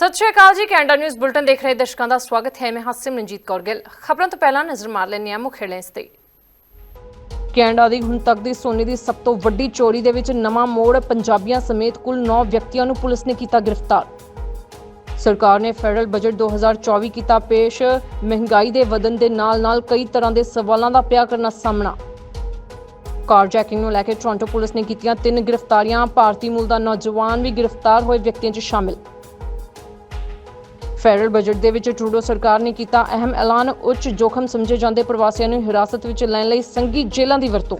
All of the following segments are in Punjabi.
ਸਤਿ ਸ਼੍ਰੀ ਅਕਾਲ ਜੀ, ਕੈਨੇਡਾ ਨਿਊਜ਼ ਬੁਲਟਨ ਦੇਖ ਰਹੇ ਦਰਸ਼ਕਾਂ ਦਾ ਸਵਾਗਤ ਹੈ। ਮੈਂ ਹਾਂ ਸਿਮਰਨਜੀਤ ਕੌਰ ਗਿੱਲ। ਖਬਰਾਂ ਤੋਂ ਪਹਿਲਾਂ ਨਜ਼ਰ ਮਾਰ ਲੈਂਦੇ ਹਾਂ ਮੁੱਖ ਹੈਡਲਾਈਨਸ ਤੇ। ਕੈਨੇਡਾ ਦੀ ਹੁਣ ਤੱਕ ਦੀ ਸੋਨੇ ਦੀ ਸਭ ਤੋਂ ਵੱਡੀ ਚੋਰੀ ਦੇ ਵਿੱਚ ਨਵਾਂ ਮੋੜ, ਪੰਜਾਬੀਆਂ ਸਮੇਤ ਕੁੱਲ 9 ਵਿਅਕਤੀਆਂ ਨੂੰ ਪੁਲਿਸ ਨੇ ਕੀਤਾ ਗ੍ਰਿਫਤਾਰ। ਸਰਕਾਰ ਨੇ ਫੈਡਰਲ ਬਜਟ 2024 ਕੀਤਾ ਪੇਸ਼। ਮਹਿੰਗਾਈ ਦੇ ਵਧਣ ਦੇ ਨਾਲ-ਨਾਲ ਕਈ ਤਰ੍ਹਾਂ ਦੇ ਸਵਾਲਾਂ ਦਾ ਪਿਆ ਕਰਨਾ ਸਾਹਮਣਾ। ਕਾਰਜੈਕਿੰਗ ਨੂੰ ਲੈ ਕੇ ਟੋਰਾਂਟੋ ਪੁਲਿਸ ਨੇ ਕੀਤੀਆਂ ਤਿੰਨ ਗ੍ਰਿਫਤਾਰੀਆਂ। ਭਾਰਤੀ ਮੂਲ ਦਾ ਨੌਜਵਾਨ ਵੀ ਗ੍ਰਿਫਤਾਰ ਹੋਏ ਵਿਅਕਤੀਆਂ 'ਚ ਸ਼ਾਮਿਲ। ਫੈਡਰਲ ਬਜਟ ਦੇ ਵਿੱਚ ਟਰੂਡੋ ਸਰਕਾਰ ਨੇ ਕੀਤਾ ਅਹਿਮ ਐਲਾਨ, ਉੱਚ ਜੋਖਮ ਸਮਝੇ ਜਾਂਦੇ ਪ੍ਰਵਾਸੀਆਂ ਨੂੰ ਹਿਰਾਸਤ ਵਿੱਚ ਲੈਣ ਲਈ ਸੰਘੀ ਜੇਲ੍ਹਾਂ ਦੀ ਵਰਤੋਂ।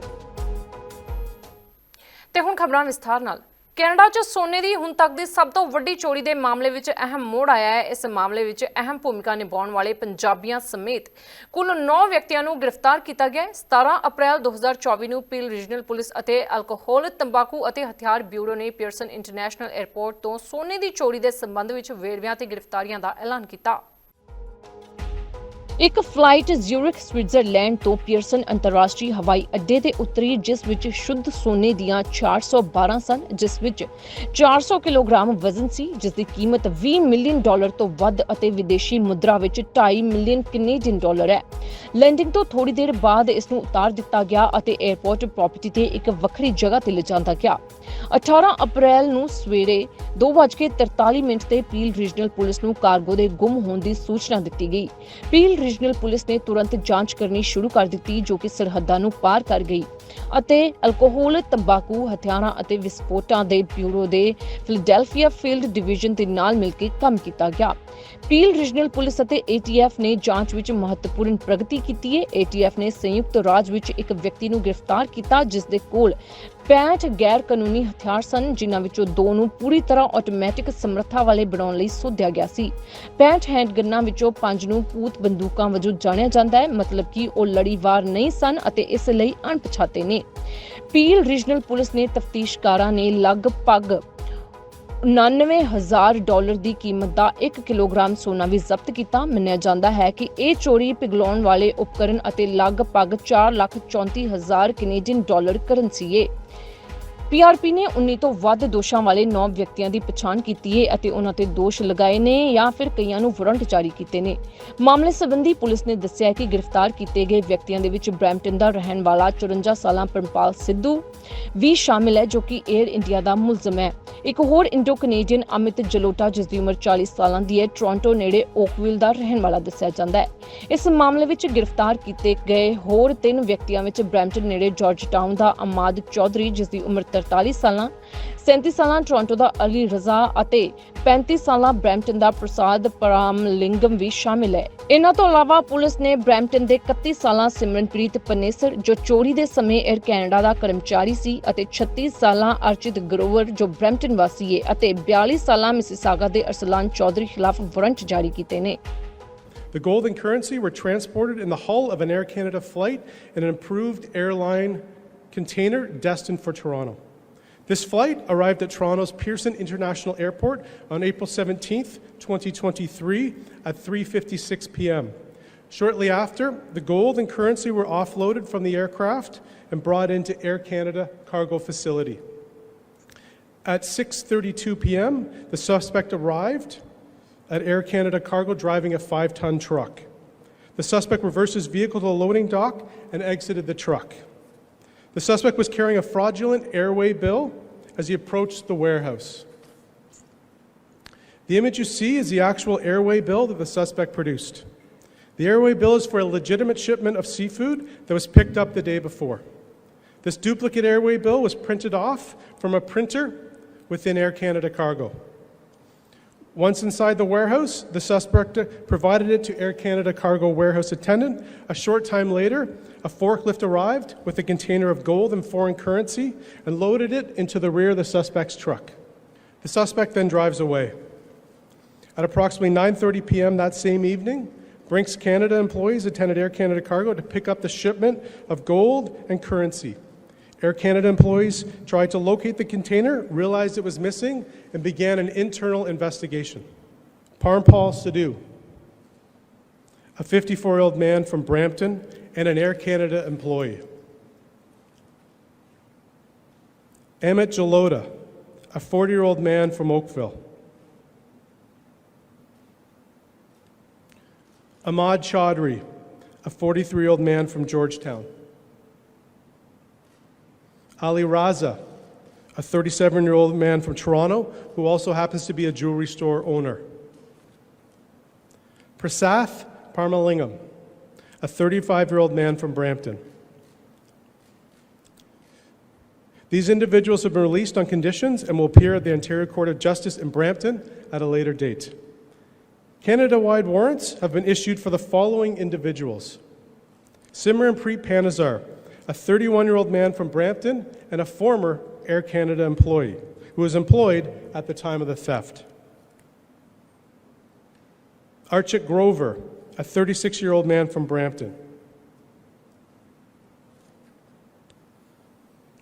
ਤੇ ਹੁਣ ਖਬਰਾਂ ਵਿਸਥਾਰ ਨਾਲ। ਕੈਨੇਡਾ 'ਚ ਸੋਨੇ ਦੀ ਹੁਣ ਤੱਕ ਦੀ ਸਭ ਤੋਂ ਵੱਡੀ ਚੋਰੀ ਦੇ ਮਾਮਲੇ ਵਿੱਚ ਅਹਿਮ ਮੋੜ ਆਇਆ ਹੈ। ਇਸ ਮਾਮਲੇ ਵਿੱਚ ਅਹਿਮ ਭੂਮਿਕਾ ਨਿਭਾਉਣ ਵਾਲੇ ਪੰਜਾਬੀਆਂ ਸਮੇਤ ਕੁੱਲ 9 ਵਿਅਕਤੀਆਂ ਨੂੰ ਗ੍ਰਿਫਤਾਰ ਕੀਤਾ ਗਿਆ ਹੈ। 17 ਅਪ੍ਰੈਲ 2024 ਨੂੰ ਪੀਲ ਰੀਜਨਲ ਪੁਲਿਸ ਅਤੇ ਅਲਕੋਹਲ, ਤੰਬਾਕੂ ਅਤੇ ਹਥਿਆਰ ਬਿਊਰੋ ਨੇ ਪੀਅਰਸਨ ਇੰਟਰਨੈਸ਼ਨਲ 에ਅਰਪੋਰਟ ਤੋਂ ਸੋਨੇ ਦੀ ਚੋਰੀ ਦੇ ਸੰਬੰਧ ਵਿੱਚ ਵੇਰਵਿਆਂ ਤੇ ਗ੍ਰਿਫਤਾਰੀਆਂ ਦਾ ਐਲਾਨ ਕੀਤਾ। ਇੱਕ ਫਲਾਈਟ ਜ਼ਿਊਰਿਖ, ਸਵਿਟਜ਼ਰਲੈਂਡ ਤੋਂ ਪੀਅਰਸਨ ਅੰਤਰਰਾਸ਼ਟਰੀ ਹਵਾਈ ਅੱਡੇ ਤੇ ਉਤਰੀ, ਜਿਸ ਵਿੱਚ ਸ਼ੁੱਧ ਸੋਨੇ ਦੀਆਂ 412 ਸਨ, ਜਿਸ ਵਿੱਚ 400 ਕਿਲੋਗ੍ਰਾਮ ਵਜ਼ਨ ਸੀ, ਜਿਸ ਦੀ ਕੀਮਤ 20 ਮਿਲੀਅਨ ਡਾਲਰ ਤੋਂ ਵੱਧ ਅਤੇ ਵਿਦੇਸ਼ੀ ਮੁਦਰਾ ਵਿੱਚ 2.5 ਮਿਲੀਅਨ ਕੈਨੇਡੀਅਨ ਡਾਲਰ ਹੈ। ਲੈਂਡਿੰਗ ਤੋਂ ਥੋੜੀ ਦੇਰ ਬਾਅਦ ਇਸ ਨੂੰ ਉਤਾਰ ਦਿੱਤਾ ਗਿਆ ਅਤੇ 에ਅਰਪੋਰਟ ਪ੍ਰਾਪਰਟੀ ਤੇ ਇੱਕ ਵੱਖਰੀ ਜਗ੍ਹਾ ਤੇ ਲਿਜਾਂਦਾ ਗਿਆ। 18 ਅਪ੍ਰੈਲ ਨੂੰ ਸਵੇਰੇ 2:43 ਮਿੰਟ ਤੇ ਪੀਲ ਰੀਜਨਲ ਪੁਲਿਸ ਨੂੰ ਕਾਰਗੋ ਦੇ ਗੁੰਮ ਹੋਣ ਦੀ ਸੂਚਨਾ ਦਿੱਤੀ ਗਈ। ਪੀਲ ਰੀਜਨਲ ਪੁਲਿਸ ਨੇ ਤੁਰੰਤ ਜਾਂਚ ਕਰਨੀ ਸ਼ੁਰੂ ਕਰ ਦਿੱਤੀ, ਜੋ ਕਿ ਸਰਹੱਦਾਂ ਨੂੰ ਪਾਰ ਕਰ ਗਈ। ਅਤੇ ਅਲਕੋਹਲ, ਤੰਬਾਕੂ, ਹਥਿਆਰਾਂ ਅਤੇ ਵਿਸਫੋਟਾਂ ਦੇ ਬਿਊਰੋ ਦੇ ਫਿਲਡੈਲਫੀਆ ਫੀਲਡ ਡਿਵੀਜ਼ਨ ਦੇ ਨਾਲ ਮਿਲ ਕੇ ਕੰਮ ਕੀਤਾ ਗਿਆ। ਪੀਲ ਰੀਜਨਲ ਪੁਲਿਸ ਅਤੇ ATF ਨੇ ਜਾਂਚ ਵਿੱਚ ਮਹੱਤਵਪੂਰਨ ਪ੍ਰਗਤੀ ਕੀਤੀ ਹੈ। ATF ਨੇ ਸੰਯੁਕਤ ਰਾਜ ਵਿੱਚ ਇੱਕ ਵਿਅਕਤੀ ਨੂੰ ਗ੍ਰਿਫਤਾਰ ਕੀਤਾ, ਜਿਸ ਦੇ ਕੋਲ 65 ਗੈਰ ਕਾਨੂੰਨੀ ਹਥਿਆਰ ਸਨ, ਜਿਨ੍ਹਾਂ ਵਿੱਚੋਂ ਦੋ ਨੂੰ ਪੂਰੀ ਤਰ੍ਹਾਂ ਆਟੋਮੈਟਿਕ ਸਮਰੱਥਾ ਵਾਲੇ ਬਣਾਉਣ ਲਈ ਸੋਧਿਆ ਗਿਆ ਸੀ। 65 ਹੈਂਡਗਨਾਂ ਵਿੱਚੋਂ ਪੰਜ ਨੂੰ ਪੂਤ ਬੰਦੂਕਾਂ ਵਜੋਂ ਜਾਣਿਆ ਜਾਂਦਾ ਹੈ, ਮਤਲਬ ਕਿ ਉਹ ਲੜੀਵਾਰ ਨਹੀਂ ਸਨ ਅਤੇ ਇਸ ਲਈ ਅਣਪਛਾਤੇ ਨੇ। ਪੀਲ ਰੀਜਨਲ ਪੁਲਿਸ ਨੇ ਤਫਤੀਸ਼ਕਾਰਾਂ ਨੇ ਲਗਭਗ 99000 ਡਾਲਰ ਦੀ ਕੀਮਤ ਦਾ 1 ਕਿਲੋਗ੍ਰਾਮ ਸੋਨਾ ਵੀ ਜ਼ਬਤ ਕੀਤਾ। ਮੰਨਿਆ ਜਾਂਦਾ ਹੈ ਕਿ ਇਹ ਚੋਰੀ ਪਿਘਲਾਉਣ ਵਾਲੇ ਉਪਕਰਨ ਅਤੇ ਲਗਭਗ 434000 ਕੈਨੇਡੀਅਨ ਡਾਲਰ ਕਰੰਸੀ ਹੈ ਪੀਆਰਪੀ ਨੇ 19 ਤੋਂ ਵੱਧ ਦੋਸ਼ਾਂ ਵਾਲੇ 9 ਵਿਅਕਤੀਆਂ ਦੀ ਪਛਾਣ ਕੀਤੀ ਹੈ ਅਤੇ ਉਹਨਾਂ ਤੇ ਦੋਸ਼ ਲਗਾਏ ਨੇ ਜਾਂ ਫਿਰ ਕਈਆਂ ਨੂੰ ਵਾਰੰਟ ਜਾਰੀ ਕੀਤੇ ਨੇ। ਮਾਮਲੇ ਸੰਬੰਧੀ ਪੁਲਿਸ ਨੇ ਦੱਸਿਆ ਕਿ ਗ੍ਰਿਫਤਾਰ ਕੀਤੇ ਗਏ ਵਿਅਕਤੀਆਂ ਦੇ ਵਿੱਚ ਬ੍ਰੈਂਪਟਨ ਦਾ ਰਹਿਣ ਵਾਲਾ 54 ਸਾਲਾਂ ਪਰਮਪਾਲ ਸਿੱਧੂ ਵੀ ਸ਼ਾਮਿਲ ਹੈ, ਜੋ ਕਿ 에ਅਰ ਇੰਡੀਆ ਦਾ ਮੁਲਜ਼ਮ ਹੈ। ਇੱਕ ਹੋਰ ਇੰਡੋ ਕੈਨੇਡੀਅਨ ਅਮਿਤ ਜਲੋਟਾ, ਜਿਸ ਦੀ ਉਮਰ 40 ਸਾਲਾਂ ਦੀ ਹੈ ਟੋਰਾਂਟੋ ਨੇੜੇ ਓਕਵਿਲ ਦਾ ਰਹਿਣ ਵਾਲਾ ਦੱਸਿਆ ਜਾਂਦਾ ਹੈ। ਇਸ ਮਾਮਲੇ ਵਿੱਚ ਗ੍ਰਿਫਤਾਰ ਕੀਤੇ ਗਏ ਹੋਰ ਤਿੰਨ ਵਿਅਕਤੀਆਂ ਵਿੱਚ ਬ੍ਰੈਂਪਟਨ ਨੇੜੇ ਜਾਰਜ ਟਾਊਨ ਦਾ ਅਮਾਦ ਚੌਧਰੀ ਜਿਸ ਦੀ ਉਮਰ 43 ਸਾਲਾਂ 37 ਸਾਲਾਂ ਟੋਰਾਂਟੋ ਦਾ ਅਲੀ ਰਜ਼ਾ ਅਤੇ 35 ਸਾਲਾਂ ਬ੍ਰੈਂਪਟਨ ਦਾ ਪ੍ਰਸਾਦ ਪਰਾਮਲਿੰਗਮ ਵੀ ਸ਼ਾਮਿਲ ਹੈ ਇਹਨਾਂ ਤੋਂ ਇਲਾਵਾ ਪੁਲਿਸ ਨੇ ਬ੍ਰੈਂਪਟਨ ਦੇ 31 ਸਾਲਾਂ ਸਿਮਰਨਪ੍ਰੀਤ ਪਨੇਸਰ, ਜੋ ਚੋਰੀ ਦੇ ਸਮੇਂ 에ਅਰ ਕੈਨੇਡਾ ਦਾ ਕਰਮਚਾਰੀ ਸੀ ਅਤੇ 36 ਸਾਲਾਂ ਅਰਚਿਤ ਗਰੋਵਰ, ਜੋ ਬ੍ਰੈਂਪਟਨ ਵਾਸੀ ਹੈ ਅਤੇ 42 ਸਾਲਾਂ ਮਿਸਿਸਾਗਾ ਦੇ ਅਰਸਲਾਨ ਚੌਧਰੀ ਖਿਲਾਫ ਵਾਰੰਟ ਜਾਰੀ ਕੀਤੇ ਨੇ The gold and currency were transported in the hull of an Air Canada flight in an improved airline container destined for Toronto. This flight arrived at Toronto's Pearson International Airport on April 17th, 2023 at 3:56 p.m. Shortly after, the gold and currency were offloaded from the aircraft and brought into Air Canada cargo facility. At 6:32 p.m., the suspect arrived at Air Canada Cargo driving a five ton truck. The suspect reversed his vehicle to the loading dock and exited the truck. The suspect was carrying a fraudulent airway bill as he approached the warehouse. The image you see is the actual airway bill that the suspect produced. The airway bill is for a legitimate shipment of seafood that was picked up the day before. This duplicate airway bill was printed off from a printer within Air Canada Cargo. Once inside the warehouse, the suspect provided it to Air Canada cargo warehouse attendant. A short time later, a forklift arrived with a container of gold and foreign currency and loaded it into the rear of the suspect's truck. The suspect then drives away. At approximately 9:30 p.m. that same evening, Brinks Canada employees attended Air Canada Cargo to pick up the shipment of gold and currency. Air Canada employees tried to locate the container, realized it was missing, and began an internal investigation. Parmpal Sidhu, a 54 year old man from Brampton and an Air Canada employee. Emmett Jalota, a 40 year old man from Oakville. Ahmad Chaudhry, a 43 year old man from Georgetown. Ali Raza, a 37 year old man from Toronto who also happens to be a jewelry store owner. Prasath Parmalingam, a 35 year old man from Brampton. These individuals have been released on conditions and will appear at the Ontario Court of Justice in Brampton at a later date. Canada wide warrants have been issued for the following individuals Simran Preet Panazar, a 31 year old man from Brampton and a former Air Canada employee who was employed at the time of the theft. Archit Grover, a 36 year old man from Brampton.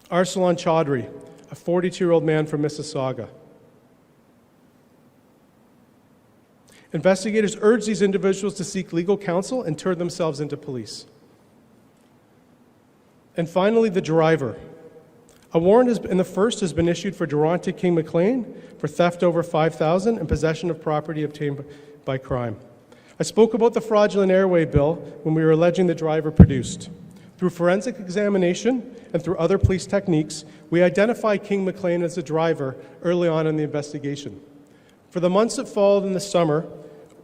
Arsalan Chaudhry, a 42 year old man from Mississauga. Investigators urge these individuals to seek legal counsel and turn themselves into police. And finally, the driver. A warrant has, in the first has been issued for Durante King McLean for theft over 5,000 and possession of property obtained by crime. I spoke about the fraudulent airway bill when we were alleging the driver produced. Through forensic examination and through other police techniques, we identified King McLean as the driver early on in the investigation. For the months that followed in the summer,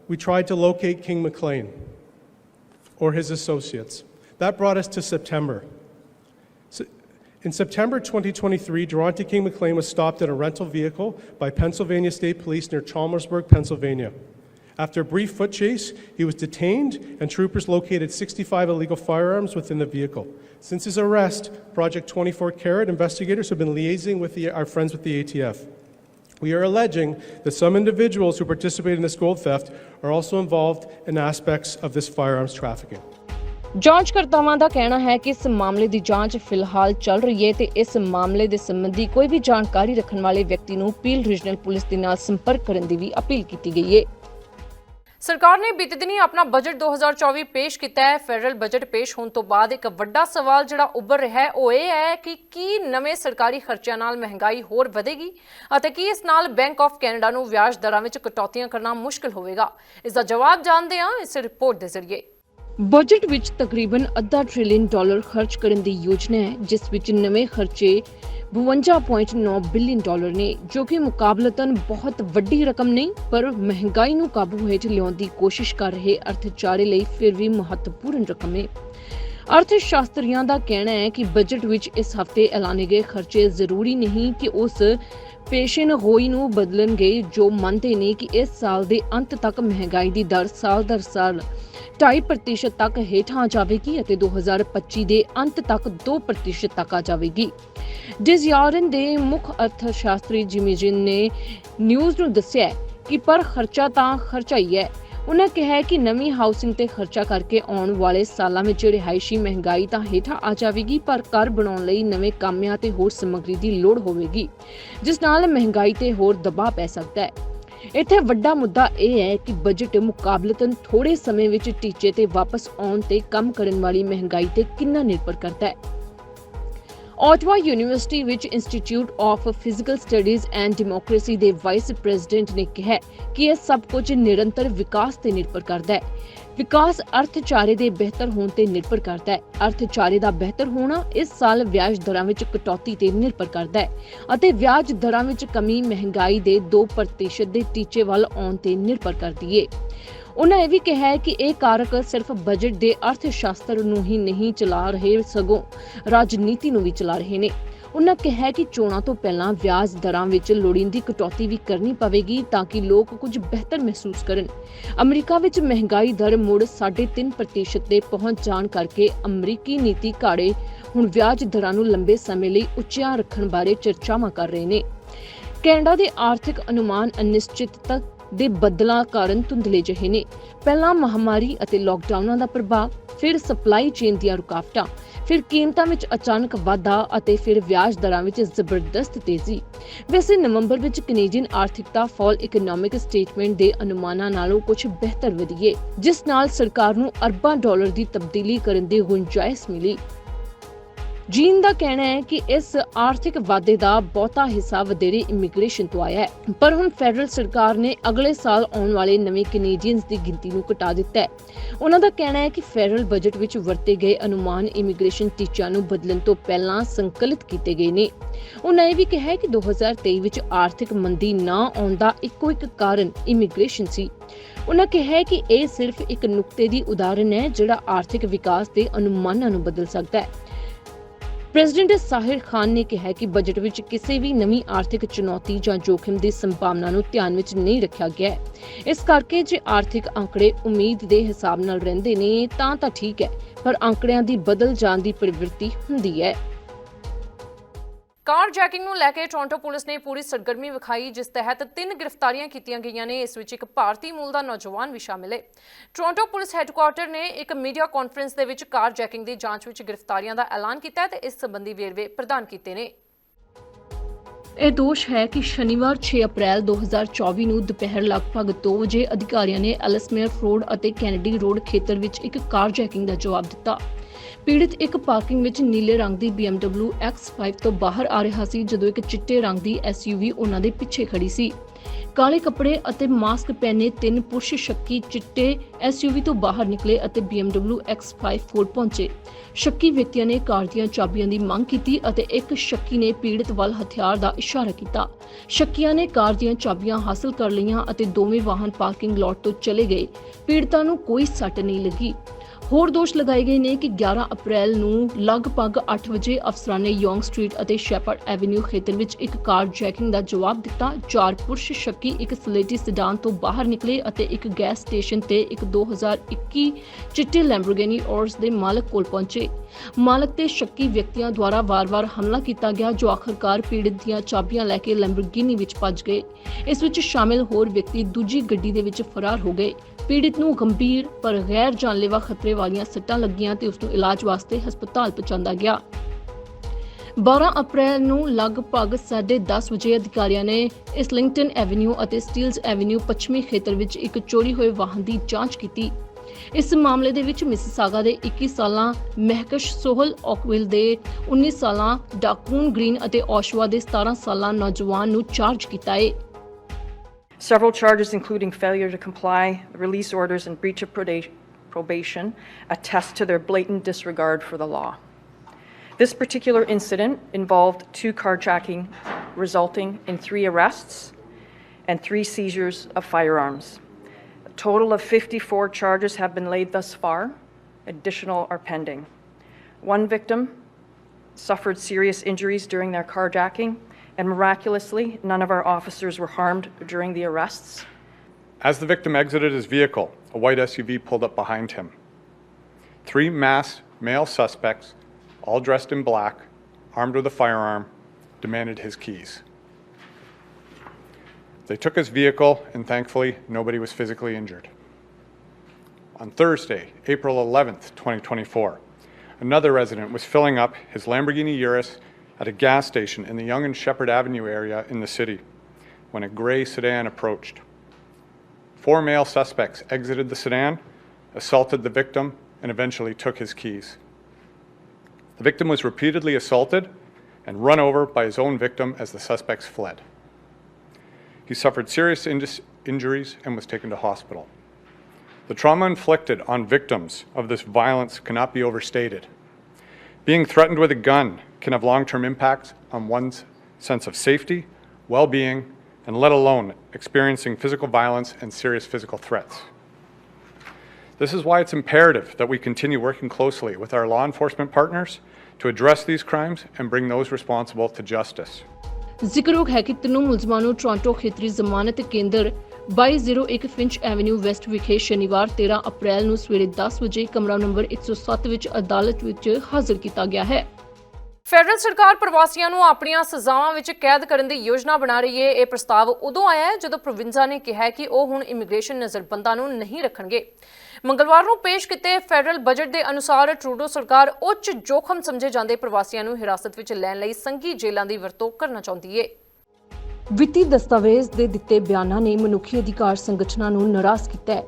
we tried to locate King McLean or his associates. That brought us to September. In September 2023, Durante King McLean was stopped in a rental vehicle by Pennsylvania State Police near Chalmersburg, Pennsylvania. After a brief foot chase, he was detained, and troopers located 65 illegal firearms within the vehicle. Since his arrest, Project 24 Carat investigators have been liaising with the, our friends with the ATF. We are alleging that some individuals who participated in this gold theft are also involved in aspects of this firearms trafficking. ਜਾਂਚਕਰਤਾਵਾਂ ਦਾ ਕਹਿਣਾ ਹੈ ਕਿ ਇਸ ਮਾਮਲੇ ਦੀ ਜਾਂਚ ਫਿਲਹਾਲ ਚੱਲ ਰਹੀ ਹੈ ਤੇ ਇਸ ਮਾਮਲੇ ਦੇ ਸੰਬੰਧੀ ਕੋਈ ਵੀ ਜਾਣਕਾਰੀ ਰੱਖਣ ਵਾਲੇ ਵਿਅਕਤੀ ਨੂੰ ਪੀਲ ਰੀਜਨਲ ਪੁਲਿਸ ਦੇ ਨਾਲ ਸੰਪਰਕ ਕਰਨ ਦੀ ਵੀ ਅਪੀਲ ਕੀਤੀ ਗਈ ਹੈ ਸਰਕਾਰ ਨੇ ਬੀਤੇ ਦਿਨੀ ਆਪਣਾ ਬਜਟ 2024 ਪੇਸ਼ ਕੀਤਾ ਹੈ। ਫੈਡਰਲ ਬਜਟ ਪੇਸ਼ ਹੋਣ ਤੋਂ ਬਾਅਦ ਇੱਕ ਵੱਡਾ ਸਵਾਲ ਜਿਹੜਾ ਉੱਭਰ ਰਿਹਾ ਹੈ, ਉਹ ਇਹ ਹੈ ਕਿ ਕੀ ਨਵੇਂ ਸਰਕਾਰੀ ਖਰਚਿਆਂ ਨਾਲ ਮਹਿੰਗਾਈ ਹੋਰ ਵਧੇਗੀ ਅਤੇ ਕੀ ਇਸ ਨਾਲ ਬੈਂਕ ਆਫ ਕੈਨੇਡਾ ਨੂੰ ਵਿਆਜ ਦਰਾਂ ਵਿੱਚ ਕਟੌਤੀਆਂ ਕਰਨਾ ਮੁਸ਼ਕਲ ਹੋਵੇਗਾ? ਇਸ ਦਾ ਜਵਾਬ ਜਾਣਦੇ ਹਾਂ ਇਸ ਰਿਪੋਰਟ ਦੇ ਜ਼ਰੀਏ। ਬਜਟ ਵਿੱਚ ਤਕਰੀਬਨ ਅੱਧਾ ਟ੍ਰਿਲੀਅਨ ਡਾਲਰ ਖਰਚ ਕਰਨ ਦੀ ਯੋਜਨਾ ਹੈ, ਜਿਸ ਵਿੱਚ ਨਵੇਂ ਖਰਚੇ 52.9 ਬਿਲੀਅਨ ਡਾਲਰ ਨੇ, ਜੋ ਕਿ ਮੁਕਾਬਲਤਨ ਬਹੁਤ ਵੱਡੀ ਰਕਮ ਨਹੀਂ, ਪਰ ਮਹਿੰਗਾਈ ਨੂੰ ਕਾਬੂ ਹੇਠ ਲਿਆਉਣ ਦੀ ਕੋਸ਼ਿਸ਼ ਕਰ ਰਹੇ ਅਰਥਚਾਰੇ ਲਈ ਫਿਰ ਵੀ ਮਹੱਤਵਪੂਰਨ ਰਕਮ ਹੈ। ਅਰਥ ਸ਼ਾਸਤਰੀਆਂ ਦਾ ਕਹਿਣਾ ਹੈ ਕਿ ਬਜਟ ਵਿੱਚ ਇਸ ਹਫ਼ਤੇ ਐਲਾਨੇ ਗਏ ਖਰਚੇ ਜ਼ਰੂਰੀ ਨਹੀਂ ਕਿ ਉਸ ਪੇਸ਼ਨ ਹੋਈ ਨੂੰ ਬਦਲਣਗੇ ਜੋ ਮੰਨਦੇ ਨੇ ਕਿ ਇਸ ਸਾਲ ਦੇ ਅੰਤ ਤੱਕ ਮਹਿੰਗਾਈ ਦੀ ਦਰ ਸਾਲ ਦਰ ਸਾਲ 2.5% ਤੱਕ ਹੇਠਾਂ ਆ ਜਾਵੇਗੀ ਅਤੇ 2025 ਦੇ ਅੰਤ ਤੱਕ 2% ਤੱਕ ਆ ਜਾਵੇਗੀ। ਡਿਜ਼ਯਾਰਨ ਦੇ ਮੁੱਖ ਅਰਥ ਸ਼ਾਸਤਰੀ ਜਿਮਿਜਨ ਨੇ ਨਿਊਜ਼ ਨੂੰ ਦੱਸਿਆ ਕਿ ਪਰ ਖਰਚਾ ਤਾਂ ਖਰਚਾ ਹੀ ਹੈ। ਉਹਨਾਂ ਕਿਹਾ ਕਿ ਨਵੀਂ ਹਾਊਸਿੰਗ ਤੇ ਖਰਚਾ ਕਰਕੇ ਆਉਣ ਵਾਲੇ ਸਾਲਾਂ ਵਿੱਚ ਰਿਹਾਇਸ਼ੀ ਮਹਿੰਗਾਈ ਤਾਂ ਹੇਠਾਂ ਆ ਜਾਵੇਗੀ, ਪਰ ਘਰ ਬਣਾਉਣ ਲਈ ਨਵੇਂ ਕਾਮਿਆਂ ਤੇ ਹੋਰ ਸਮੱਗਰੀ ਦੀ ਲੋੜ ਹੋਵੇਗੀ, ਜਿਸ ਨਾਲ ਮਹਿੰਗਾਈ ਤੇ ਹੋਰ ਦਬਾਅ ਪੈ ਸਕਦਾ ਹੈ। ਇੱਥੇ ਵੱਡਾ ਮੁੱਦਾ ਇਹ ਹੈ ਕਿ ਬਜਟ ਮੁਕਾਬਲਤਨ ਥੋੜੇ ਸਮੇਂ ਵਿੱਚ ਟੀਚੇ ਤੇ ਵਾਪਸ ਆਉਣ ਤੇ ਕੰਮ ਕਰਨ ਵਾਲੀ ਮਹਿੰਗਾਈ ਤੇ ਕਿੰਨਾ ਨਿਰਭਰ ਕਰਦਾ ਹੈ। ਆਟਵਾ ਯੂਨੀਵਰਸਿਟੀ ਵਿੱਚ institute of physical studies and democracy ਦੇ ਵਾਈਸ ਪ੍ਰੈਜ਼ੀਡੈਂਟ ਨੇ ਕਿਹਾ ਕਿ ਇਹ ਸਭ ਕੁਝ ਨਿਰੰਤਰ ਵਿਕਾਸ ਤੇ ਨਿਰਭਰ ਕਰਦਾ ਹੈ। ਵਿਕਾਸ ਅਰਥਚਾਰੇ ਦੇ ਬਿਹਤਰ ਹੋਣ ਤੇ ਨਿਰਭਰ ਕਰਦਾ ਹੈ। ਅਰਥਚਾਰੇ ਦਾ ਬਿਹਤਰ ਹੋਣਾ ਇਸ ਸਾਲ ਵਿਆਜ ਦਰਾਂ ਵਿੱਚ ਕਟੌਤੀ ਤੇ ਨਿਰਭਰ ਕਰਦਾ ਹੈ ਅਤੇ ਵਿਆਜ ਦਰਾਂ ਵਿੱਚ ਕਮੀ ਮਹਿੰਗਾਈ ਦੇ 2% ਦੇ ਟੀਚੇ ਵੱਲ ਆਉਣ ਤੇ ਨਿਰਭਰ ਕਰਦੀ ਹੈ ਉਹਨਾਂ ਇਹ ਵੀ ਕਿਹਾ ਹੈ ਕਿ ਇਹ ਕਾਰਕ ਸਿਰਫ ਬਜਟ ਦੇ ਅਰਥ ਸ਼ਾਸਤਰ ਨੂੰ ਹੀ ਨਹੀਂ ਚਲਾ ਰਹੇ, ਸਗੋਂ ਰਾਜਨੀਤੀ ਨੂੰ ਵੀ ਚਲਾ ਰਹੇ ਨੇ। ਉਹਨਾਂ ਕਿਹਾ ਕਿ ਚੋਣਾਂ ਤੋਂ ਪਹਿਲਾਂ ਵਿਆਜ ਦਰਾਂ ਵਿੱਚ ਲੋੜੀਂਦੀ ਕਟੌਤੀ ਵੀ ਕਰਨੀ ਪਵੇਗੀ ਤਾਂ ਕਿ ਲੋਕ ਕੁਝ ਬਿਹਤਰ ਮਹਿਸੂਸ ਕਰਨ। ਅਮਰੀਕਾ ਵਿੱਚ ਮਹਿੰਗਾਈ ਦਰ ਮੁੜ 3.5% ਤੇ ਪਹੁੰਚ ਜਾਣ ਕਰਕੇ ਅਮਰੀਕੀ ਨੀਤੀ ਘਾੜੇ ਹੁਣ ਵਿਆਜ ਦਰਾਂ ਨੂੰ ਲੰਬੇ ਸਮੇਂ ਲਈ ਉੱਚੀਆਂ ਰੱਖਣ ਬਾਰੇ ਚਰਚਾਵਾਂ ਕਰ ਰਹੇ ਨੇ। ਕੈਨੇਡਾ ਦੇ ਆਰਥਿਕ ਅਨੁਮਾਨ ਅਨਿਸ਼ਚਿਤਤਾ ਦੇ ਬਦਲਾਂ ਕਾਰਨ ਧੁੰਦਲੇ ਜਿਹੇ ਨੇ। ਪਹਿਲਾਂ ਮਹਾਮਾਰੀ ਅਤੇ ਲਾਕਡਾਊਨਾਂ ਦਾ ਪ੍ਰਭਾਵ, ਫਿਰ ਸਪਲਾਈ ਚੇਨ ਦੀਆਂ ਰੁਕਾਵਟਾਂ, ਫਿਰ ਕੀਮਤਾਂ ਵਿੱਚ ਅਚਾਨਕ ਵਾਧਾ ਅਤੇ ਫਿਰ ਵਿਆਜ ਦਰਾਂ ਵਿੱਚ ਜ਼ਬਰਦਸਤ ਤੇਜ਼ੀ। ਵੈਸੇ ਨਵੰਬਰ ਵਿੱਚ ਕੈਨੇਡੀਅਨ ਆਰਥਿਕਤਾ ਫਾਲ ਇਕਨੋਮਿਕ ਸਟੇਟਮੈਂਟ ਦੇ ਅਨੁਮਾਨਾਂ ਨਾਲੋਂ ਕੁਝ ਬਿਹਤਰ ਵਧੀ ਜਿਸ ਨਾਲ ਸਰਕਾਰ ਨੂੰ ਅਰਬਾਂ ਡਾਲਰ ਦੀ ਤਬਦੀਲੀ ਕਰਨ ਦੀ ਗੁੰਜਾਇਸ਼ ਮਿਲੀ। ਜੀਨ ਦਾ ਕਹਿਣਾ ਹੈ ਕਿ ਇਸ ਆਰਥਿਕ ਵਾਧੇ ਦਾ ਬਹੁਤਾ ਹਿੱਸਾ ਵਧੇਰੇ ਇਮੀਗ੍ਰੇਸ਼ਨ ਤੋਂ ਆਇਆ ਹੈ। ਪਰ ਹੁਣ ਫੈਡਰਲ ਸਰਕਾਰ ਨੇ ਅਗਲੇ ਸਾਲ ਆਉਣ ਵਾਲੇ ਨਵੇਂ ਕੈਨੇਡੀਅਨਸ ਦੀ ਗਿਣਤੀ ਨੂੰ ਘਟਾ ਦਿੱਤਾ ਹੈ। ਉਹਨਾਂ ਦਾ ਕਹਿਣਾ ਹੈ ਕਿ ਫੈਡਰਲ ਬਜਟ ਵਿੱਚ ਵਰਤੇ ਗਏ ਅਨੁਮਾਨ ਇਮੀਗ੍ਰੇਸ਼ਨ ਟੀਚਿਆਂ ਨੂੰ ਬਦਲਣ ਤੋਂ ਪਹਿਲਾਂ ਸੰਕਲਿਤ ਕੀਤੇ ਗਏ ਨੇ। ਉਹਨਾਂ ਇਹ ਵੀ ਕਿਹਾ ਹੈ ਕਿ 2023 ਵਿੱਚ ਆਰਥਿਕ ਮੰਦੀ ਨਾ ਆਉਣ ਦਾ ਇੱਕੋ ਇੱਕ ਕਾਰਨ ਇਮੀਗ੍ਰੇਸ਼ਨ ਸੀ। ਉਹਨਾਂ ਕਿਹਾ ਹੈ ਕਿ ਇਹ ਸਿਰਫ ਇੱਕ ਨੁਕਤੇ ਦੀ ਉਦਾਹਰਨ ਹੈ ਜਿਹੜਾ ਆਰਥਿਕ ਵਿਕਾਸ ਦੇ ਅਨੁਮਾਨਾਂ ਨੂੰ ਬਦਲ ਸਕਦਾ ਹੈ। ਪ੍ਰੈਜ਼ੀਡੈਂਟ ਸਾਹਿਰ ਖਾਨ ਨੇ ਕਿਹਾ ਕਿ ਬਜਟ ਵਿੱਚ ਕਿਸੇ ਵੀ ਨਵੀਂ ਆਰਥਿਕ ਚੁਣੌਤੀ ਜਾਂ ਜੋਖਿਮ ਦੀ ਸੰਭਾਵਨਾ ਨੂੰ ਧਿਆਨ ਵਿੱਚ ਨਹੀਂ ਰੱਖਿਆ ਗਿਆ ਹੈ। ਇਸ ਕਰਕੇ ਜੇ ਆਰਥਿਕ ਅੰਕੜੇ ਉਮੀਦ ਦੇ ਹਿਸਾਬ ਨਾਲ ਰਹਿੰਦੇ ਨੇ, ਤਾਂ ਤਾਂ ਠੀਕ ਹੈ, ਪਰ ਅੰਕੜਿਆਂ ਦੀ ਬਦਲ ਜਾਣ ਦੀ ਪ੍ਰਵਿਰਤੀ ਹੁੰਦੀ ਹੈ। ਕਾਰ ਜੈਕਿੰਗ ਨੂੰ ਲੈ ਕੇ ਟੋਰਾਂਟੋ ਪੁਲਿਸ ਨੇ ਪੂਰੀ ਸਰਗਰਮੀ ਵਿਖਾਈ, ਜਿਸ ਤਹਿਤ ਤਿੰਨ ਗ੍ਰਿਫਤਾਰੀਆਂ ਕੀਤੀਆਂ ਗਈਆਂ ਨੇ। ਇਸ ਵਿੱਚ ਇੱਕ ਭਾਰਤੀ ਮੂਲ ਦਾ ਨੌਜਵਾਨ ਵੀ ਸ਼ਾਮਿਲ ਹੈ। ਟੋਰਾਂਟੋ ਪੁਲਿਸ ਹੈੱਡਕੁਆਰਟਰ ਨੇ ਇੱਕ ਮੀਡੀਆ ਕਾਨਫਰੰਸ ਦੇ ਵਿੱਚ ਕਾਰ ਜੈਕਿੰਗ ਦੀ ਜਾਂਚ ਵਿੱਚ ਗ੍ਰਿਫਤਾਰੀਆਂ ਦਾ ਐਲਾਨ ਕੀਤਾ ਹੈ ਤੇ ਇਸ ਸੰਬੰਧੀ ਵੇਰਵੇ ਪ੍ਰਦਾਨ ਕੀਤੇ ਨੇ। ਇਹ ਦੋਸ਼ ਹੈ ਕਿ ਸ਼ਨੀਵਾਰ 6 ਅਪ੍ਰੈਲ 2024 ਨੂੰ ਦੁਪਹਿਰ ਲਗਭਗ 2 ਵਜੇ ਅਧਿਕਾਰੀਆਂ ਨੇ ਐਲਸਮੇਅਰ ਰੋਡ ਅਤੇ ਕੈਨੇਡੀ ਰੋਡ ਖੇਤਰ ਵਿੱਚ ਇੱਕ ਕਾਰ ਜੈਕਿੰਗ ਦਾ ਜਵਾਬ ਦਿੱਤਾ। ਪੀੜਿਤ ਇੱਕ ਪਾਰਕਿੰਗ ਵਿੱਚ ਨੀਲੇ ਰੰਗ ਦੀ BMW X5 ਤੋਂ ਬਾਹਰ ਆ ਰਿਹਾ ਸੀ, ਜਦੋਂ ਇੱਕ ਚਿੱਟੇ ਰੰਗ ਦੀ SUV ਉਹਨਾਂ ਦੇ ਪਿੱਛੇ ਖੜੀ ਸੀ। ਕਾਲੇ ਕੱਪੜੇ ਅਤੇ ਮਾਸਕ ਪਹਿਨੇ ਤਿੰਨ ਪੁਰਸ਼ ਸ਼ੱਕੀ ਚਿੱਟੇ SUV ਤੋਂ ਬਾਹਰ ਨਿਕਲੇ ਅਤੇ BMW X5 ਕੋਲ ਪਹੁੰਚੇ। ਸ਼ੱਕੀ ਵਿਅਕਤੀਆਂ ਨੇ ਕਾਰ ਦੀਆਂ ਚਾਬੀਆਂ ਦੀ ਮੰਗ ਕੀਤੀ ਅਤੇ ਇੱਕ ਸ਼ੱਕੀ ਨੇ ਪੀੜਤ ਵੱਲ ਹਥਿਆਰ ਦਾ ਇਸ਼ਾਰਾ ਕੀਤਾ। ਸ਼ੱਕੀਆਂ ਨੇ ਕਾਰ ਦੀਆਂ ਚਾਬੀਆਂ ਹਾਸਲ ਕਰ ਲਈਆਂ ਅਤੇ ਦੋਵੇਂ ਵਾਹਨ ਪਾਰਕਿੰਗ ਲਾਟ ਤੋਂ ਚਲੇ ਗਏ। ਪੀੜਤਾਂ ਨੂੰ ਕੋਈ ਸੱਟ ਨਹੀਂ ਲੱਗੀ। ਹੋਰ ਦੋਸ਼ ਲਗਾਏ ਗਏ ਨੇ ਕਿ 11 ਅਪ੍ਰੈਲ ਨੂੰ ਲਗਭਗ 8 ਵਜੇ ਅਫਸਰਾਂ ਨੇ ਯੋਂਗ ਸਟਰੀਟ ਅਤੇ ਸ਼ੈਪਰਡ ਐਵੇਨਿਊ ਖੇਤਰ ਵਿੱਚ ਇੱਕ ਕਾਰ ਜੈਕਿੰਗ ਦਾ ਜਵਾਬ ਦਿੱਤਾ। ਚਾਰ ਪੁਰਸ਼ ਸ਼ੱਕੀ, ਇੱਕ ਸਲੇਟੀ ਸਿਡਾਨ ਤੋਂ ਬਾਹਰ ਨਿਕਲੇ ਅਤੇ ਇੱਕ ਗੈਸ ਸਟੇਸ਼ਨ ਤੇ ਇੱਕ 2021 ਚਿੱਟੇ ਲੈਂਬਰਗਿਨੀ ਔਰਸ ਦੇ ਮਾਲਕ ਕੋਲ ਪਹੁੰਚੇ। ਮਾਲਕ ਤੇ ਸ਼ੱਕੀ ਵਿਅਕਤੀਆਂ ਦੁਆਰਾ ਵਾਰ-ਵਾਰ ਹਮਲਾ ਕੀਤਾ ਗਿਆ, ਜੋ ਆਖਰਕਾਰ ਪੀੜਤ ਦੀਆਂ ਚਾਬੀਆਂ ਲੈ ਕੇ ਲੈਂਬਰਗਿਨੀ ਵਿੱਚ ਭੱਜ ਗਏ। ਇਸ ਵਿੱਚ ਸ਼ਾਮਿਲ ਹੋਰ ਵਿਅਕਤੀ ਦੂਜੀ ਗੱਡੀ ਦੇ ਵਿੱਚ ਫਰਾਰ ਹੋ ਗਏ। ਪੀੜਿਤ ਨੂੰ ਗੰਭੀਰ ਪਰ ਗੈਰ ਜਾਨਲੇਵਾ ਖਤਰੇ ਵਾਲੀਆਂ ਸੱਟਾਂ ਲੱਗੀਆਂ ਤੇ ਉਸ ਨੂੰ ਇਲਾਜ ਵਾਸਤੇ ਹਸਪਤਾਲ ਪਹੁੰਚਾਇਆ ਗਿਆ। 12 ਅਪ੍ਰੈਲ ਨੂੰ ਲਗਭਗ 10:30 ਵਜੇ ਅਧਿਕਾਰੀਆਂ ਨੇ ਇਸਲਿੰਗਟਨ ਐਵੇਨਿਊ ਅਤੇ ਸਟੀਲਜ਼ ਐਵਨਿਊ ਪੱਛਮੀ ਖੇਤਰ ਵਿੱਚ ਇੱਕ ਚੋਰੀ ਹੋਏ ਵਾਹਨ ਦੀ ਜਾਂਚ ਕੀਤੀ। ਇਸ ਮਾਮਲੇ ਦੇ ਵਿੱਚ ਮਿਸਿਸਾਗਾ ਦੇ 21 ਸਾਲਾਂ, ਮਹਿਕਸ਼ ਸੋਹਲ ਔਕਵਿਲ ਦੇ 19 ਸਾਲਾਂ, ਡਾਕੂਨ ਗ੍ਰੀਨ ਅਤੇ ਔਸ਼ਵਾ ਦੇ 17 ਸਾਲਾਂ ਨੌਜਵਾਨ ਨੂੰ ਚਾਰਜ ਕੀਤਾ ਹੈ Several charges, including failure to comply, release orders, and breach of probation, attest to their blatant disregard for the law. This particular incident involved two carjacking, resulting in three arrests and three seizures of firearms. A total of 54 charges have been laid thus far. Additional are pending. One victim suffered serious injuries during their carjacking, and miraculously, none of our officers were harmed during the arrests. As the victim exited his vehicle, a white SUV pulled up behind him. Three masked male suspects, all dressed in black, armed with a firearm, demanded his keys. They took his vehicle, and thankfully, nobody was physically injured. On Thursday, April 11th, 2024, another resident was filling up his Lamborghini Urus at a gas station in the Young and Shepherd Avenue area in the city when a gray sedan approached. Four male suspects exited the sedan, assaulted the victim, and eventually took his keys. The victim was repeatedly assaulted and run over by his own victim as the suspects fled. He suffered serious injuries and was taken to hospital. The trauma inflicted on victims of this violence cannot be overstated. Being threatened with a gun can have long term impacts on one's sense of safety, well being, and let alone experiencing physical violence and serious physical threats. This is why it's imperative that we continue working closely with our law enforcement partners to address these crimes and bring those responsible to justice. ਜ਼ਿਕਰਯੋਗ ਹੈ ਕਿ ਤਿੰਨੋਂ ਮੁਲਜ਼ਮਾਂ ਨੂੰ ਟੋਰਾਂਟੋ ਖੇਤਰੀ ਜ਼ਮਾਨਤ ਕੇਂਦਰ 2201 ਫਿੰਚ ਐਵੇਨਿਊ ਵੈਸਟ ਵਿਖੇ ਸ਼ਨੀਵਾਰ 13 ਅਪ੍ਰੈਲ ਨੂੰ ਸਵੇਰੇ 10 ਵਜੇ ਕਮਰਾ ਨੰਬਰ 107 ਵਿੱਚ ਅਦਾਲਤ ਵਿੱਚ ਹਾਜ਼ਰ ਕੀਤਾ ਗਿਆ ਹੈ ਫੈਡਰਲ ਸਰਕਾਰ ਪ੍ਰਵਾਸੀਆਂ ਨੂੰ ਆਪਣੀਆਂ ਸਜ਼ਾਵਾਂ ਵਿੱਚ ਕੈਦ ਕਰਨ ਦੀ ਯੋਜਨਾ ਬਣਾ ਰਹੀ ਹੈ ਇਹ ਪ੍ਰਸਤਾਵ ਉਦੋਂ ਆਇਆ ਹੈ ਜਦੋਂ ਪ੍ਰੋਵਿੰਸਾਂ ਨੇ ਕਿਹਾ ਕਿ ਉਹ ਹੁਣ ਇਮੀਗ੍ਰੇਸ਼ਨ ਨਜ਼ਰਬੰਦਾਂ ਨੂੰ ਨਹੀਂ ਰੱਖਣਗੇ। ਮੰਗਲਵਾਰ ਨੂੰ ਪੇਸ਼ ਕੀਤੇ ਫੈਡਰਲ ਬਜਟ ਦੇ ਅਨੁਸਾਰ ਟਰੂਡੋ ਸਰਕਾਰ ਉੱਚ ਜੋਖਮ ਸਮਝੇ ਜਾਂਦੇ ਪ੍ਰਵਾਸੀਆਂ ਨੂੰ ਹਿਰਾਸਤ ਵਿੱਚ ਲੈਣ ਲਈ ਸੰਘੀ ਜੇਲ੍ਹਾਂ ਦੀ ਵਰਤੋਂ ਕਰਨਾ ਚਾਹੁੰਦੀ ਹੈ ਵਿੱਤੀ ਦਸਤਾਵੇਜ਼ ਦੇ ਦਿੱਤੇ ਬਿਆਨਾਂ ਨੇ ਮਨੁੱਖੀ ਅਧਿਕਾਰ ਸੰਗਠਨਾਂ ਨੂੰ ਨਾਰਾਜ਼ ਕੀਤਾ ਹੈ।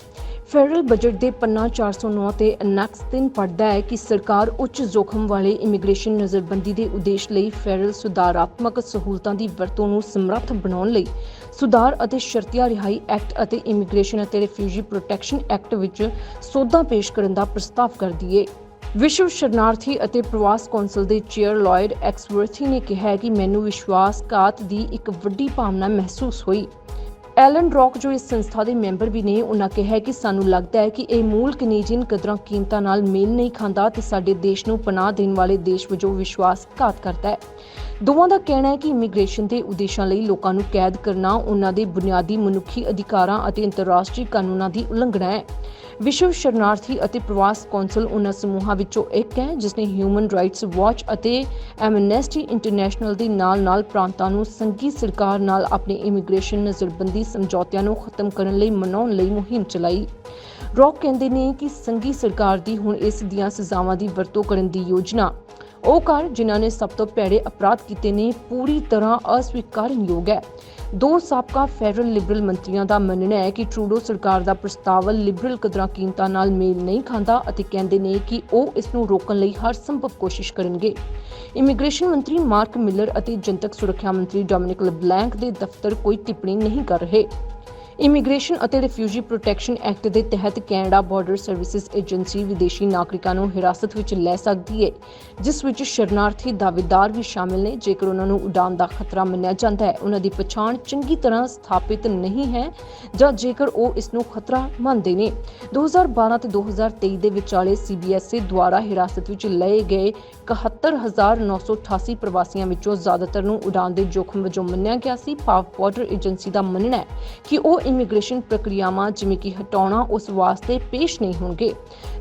ਫੈਡਰਲ ਬਜਟ ਦੇ ਪੰਨਾ 409 ਤੇ ਅਨੈਕਸ 3 ਪੜਦਾ ਹੈ ਕਿ ਸਰਕਾਰ ਉੱਚ ਜੋਖਮ ਵਾਲੇ ਇਮੀਗ੍ਰੇਸ਼ਨ ਨਜ਼ਰਬੰਦੀ ਦੇ ਉਦੇਸ਼ ਲਈ ਫੈਡਰਲ ਸੁਧਾਰਾਤਮਕ ਸਹੂਲਤਾਂ ਦੀ ਵਰਤੋਂ ਨੂੰ ਸਮਰੱਥ ਬਣਾਉਣ ਲਈ ਸੁਧਾਰ ਅਤੇ ਸ਼ਰਤੀਆ ਰਿਹਾਈ ਐਕਟ ਅਤੇ ਇਮੀਗ੍ਰੇਸ਼ਨ ਅਤੇ ਰਿਫਿਊਜੀ ਪ੍ਰੋਟੈਕਸ਼ਨ ਐਕਟ ਵਿੱਚ ਸੋਧਾਂ ਪੇਸ਼ ਕਰਨ ਦਾ ਪ੍ਰਸਤਾਵ ਕਰਦੀ ਹੈ ਵਿਸ਼ਵ ਸ਼ਰਨਾਰਥੀ ਅਤੇ ਪ੍ਰਵਾਸ ਕੌਂਸਲ ਦੇ ਚੇਅਰ ਲਾਇਡ ਐਕਸਵਰਥੀ ਨੇ ਕਿਹਾ ਕਿ ਮੈਨੂੰ ਵਿਸ਼ਵਾਸਘਾਤ ਦੀ ਇੱਕ ਵੱਡੀ ਭਾਵਨਾ ਮਹਿਸੂਸ ਹੋਈ। ਐਲਨ ਰੌਕ, ਜੋ ਇਸ ਸੰਸਥਾ ਦੇ ਮੈਂਬਰ ਵੀ ਨੇ, ਉਹਨਾਂ ਕਿਹਾ ਕਿ ਸਾਨੂੰ ਲੱਗਦਾ ਹੈ ਕਿ ਇਹ ਮੂਲ ਕੈਨੇਡੀਅਨ ਕਦਰਾਂ ਕੀਮਤਾਂ ਨਾਲ ਮੇਲ ਨਹੀਂ ਖਾਂਦਾ ਤੇ ਸਾਡੇ ਦੇਸ਼ ਨੂੰ ਪਨਾਹ ਦੇਣ ਵਾਲੇ ਦੇਸ਼ ਵਜੋਂ ਵਿਸ਼ਵਾਸਘਾਤ ਕਰਦਾ ਹੈ। ਦੋਵਾਂ ਦਾ ਕਹਿਣਾ ਹੈ ਕਿ ਇਮੀਗ੍ਰੇਸ਼ਨ ਦੇ ਉਦੇਸ਼ਾਂ ਲਈ ਲੋਕਾਂ ਨੂੰ ਕੈਦ ਕਰਨਾ ਉਹਨਾਂ ਦੇ ਬੁਨਿਆਦੀ ਮਨੁੱਖੀ ਅਧਿਕਾਰਾਂ ਅਤੇ ਅੰਤਰਰਾਸ਼ਟਰੀ ਕਾਨੂੰਨਾਂ ਦੀ ਉਲੰਘਣਾ ਹੈ। ਵਿਸ਼ਵ ਸ਼ਰਨਾਰਥੀ ਅਤੇ ਪ੍ਰਵਾਸ ਕੌਂਸਲ ਉਹਨਾਂ ਸਮੂਹਾਂ ਵਿੱਚੋਂ ਇੱਕ ਹੈ ਜਿਸ ਨੇ ਹਿਊਮਨ ਰਾਈਟਸ ਵਾਚ ਅਤੇ ਐਮਨੈਸਟੀ ਇੰਟਰਨੈਸ਼ਨਲ ਦੇ ਨਾਲ-ਨਾਲ ਪ੍ਰਾਂਤਾਂ ਨੂੰ ਸੰਘੀ ਸਰਕਾਰ ਨਾਲ ਆਪਣੇ ਇਮੀਗ੍ਰੇਸ਼ਨ ਨਜ਼ਰਬੰਦੀ ਸਮਝੌਤਿਆਂ ਨੂੰ ਖਤਮ ਕਰਨ ਲਈ ਮਨਾਉਣ ਲਈ ਮੁਹਿੰਮ ਚਲਾਈ। ਰੌਕ ਕਹਿੰਦੇ ਨੇ ਕਿ ਸੰਘੀ ਸਰਕਾਰ ਦੀ ਹੁਣ ਇਸ ਦੀਆਂ ਸਜ਼ਾਵਾਂ ਦੀ ਵਰਤੋਂ ਕਰਨ ਦੀ ਯੋਜਨਾ ਉਹ ਕਾਰ ਜਿਨ੍ਹਾਂ ਨੇ ਸਭ ਤੋਂ ਭੈੜੇ ਅਪਰਾਧ ਕੀਤੇ ਨੇ, ਪੂਰੀ ਤਰ੍ਹਾਂ ਅਸਵੀਕਾਰਨਯੋਗ ਹੈ। ਦੋ ਸਾਬਕਾ ਫੈਡਰਲ ਲਿਬਰਲ ਮੰਤਰੀਆਂ ਦਾ ਮੰਨਣਾ ਹੈ ਕਿ ਟਰੂਡੋ ਸਰਕਾਰ ਦਾ ਪ੍ਰਸਤਾਵ ਲਿਬਰਲ ਕਦਰਾਂ ਕੀਮਤਾਂ ਨਾਲ ਮੇਲ ਨਹੀਂ ਖਾਂਦਾ ਅਤੇ ਕਹਿੰਦੇ ਨੇ ਕਿ ਉਹ ਇਸ ਨੂੰ ਰੋਕਣ ਲਈ ਹਰ ਸੰਭਵ ਕੋਸ਼ਿਸ਼ ਕਰਨਗੇ। ਇਮੀਗ੍ਰੇਸ਼ਨ ਮੰਤਰੀ ਮਾਰਕ ਮਿਲਰ ਅਤੇ ਜਨਤਕ ਸੁਰੱਖਿਆ ਮੰਤਰੀ ਡੋਮਿਨਿਕ ਲਬਲੈਂਕ ਦੇ ਦਫ਼ਤਰ ਕੋਈ ਟਿੱਪਣੀ ਨਹੀਂ ਕਰ ਰਹੇ। ਇਮੀਗ੍ਰੇਸ਼ਨ ਅਤੇ ਰਿਫਿਊਜੀ ਪ੍ਰੋਟੈਕਸ਼ਨ ਐਕਟ ਦੇ ਤਹਿਤ ਕੈਨੇਡਾ ਬਾਰਡਰ ਸਰਵਿਸਿਜ਼ ਏਜੰਸੀ ਵਿਦੇਸ਼ੀ ਨਾਗਰਿਕਾਂ ਨੂੰ ਹਿਰਾਸਤ ਵਿੱਚ ਲੈ ਸਕਦੀ ਹੈ ਜਿਸ ਵਿੱਚ ਸ਼ਰਨਾਰਥੀ ਦਾਅਵੇਦਾਰ ਵੀ ਸ਼ਾਮਿਲ ਨੇ। ਜੇਕਰ ਉਹਨਾਂ ਨੂੰ ਉਡਾਨ ਦਾ ਖਤਰਾ ਮੰਨਿਆ ਜਾਂਦਾ ਹੈ, ਉਹਨਾਂ ਦੀ ਪਛਾਣ ਚੰਗੀ ਤਰ੍ਹਾਂ ਸਥਾਪਿਤ ਨਹੀਂ ਹੈ ਜਾਂ ਜੇਕਰ ਉਹ ਇਸ ਨੂੰ ਖਤਰਾ ਮੰਨਦੇ ਨੇ। 2012 ਤੇ 2023 ਦੇ ਵਿਚਾਲੇ ਸੀਬੀਐਸਈ ਦੁਆਰਾ ਹਿਰਾਸਤ ਵਿੱਚ ਲਏ ਗਏ 71988 ਪ੍ਰਵਾਸੀਆਂ ਵਿੱਚੋਂ ਜ਼ਿਆਦਾਤਰ ਨੂੰ ਉਡਾਨ ਦੇ ਜੋਖਮ ਵਜੋਂ ਮੰਨਿਆ ਗਿਆ ਸੀ। ਪਾਵ ਬਾਰਡਰ ਏਜੰਸੀ ਦਾ ਮੰਨਣਾ ਹੈ ਕਿ ਉਹ ਇਮੀਗ੍ਰੇਸ਼ਨ ਪ੍ਰਕਿਰਿਆਵਾਂ ਜਿਵੇਂ ਕਿ ਹਟਾਉਣਾ ਉਸ ਵਾਸਤੇ ਪੇਸ਼ ਨਹੀਂ ਹੋਣਗੇ।